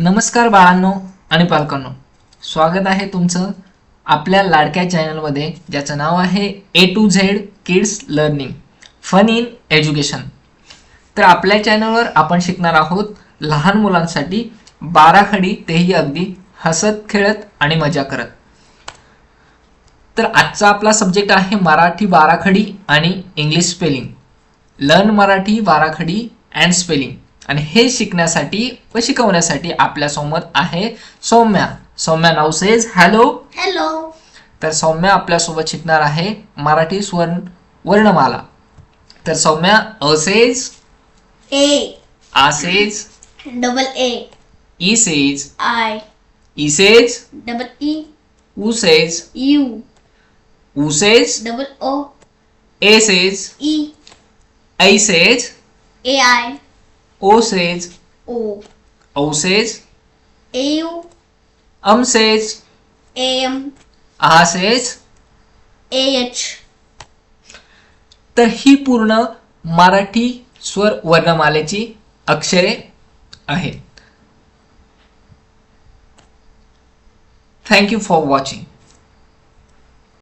नमस्कार बाळांनो आणि पालकांनो. स्वागत आहे तुमचं आपल्या लाडक्या चॅनलमध्ये ज्याचं नाव आहे A to Z kids learning fun in education तर आपल्या चॅनलवर आपण शिकणार आहोत लहान मुलांसाठी बाराखडी तेही अगदी हसत खेळत आणि मजा करत. तर आजचा आपला सब्जेक्ट आहे मराठी बाराखडी आणि English spelling learn Marathi barakhadi and spelling आणि हे शिकण्यासाठी व शिकवण्यासाठी आपल्यासमोर आहे सौम्या. सौम्या नाव सेज हॅलो हॅलो तर सौम्या आपल्यासोबत शिकणार आहे मराठी स्वर्ण वर्णमाला. तर सौम्या अ सेज ए आ सेज डबल ए ई सेज आय ई सेज डबल ई उ सेज यू उ सेज डबल ओ ए सेज ई ऐ सेज ए आय ओ सेज ओ औ says A U um says A M आ सेज ए एच तर ही पूर्ण मराठी स्वर वर्णमालेची अक्षरे आहेत. Thank you for watching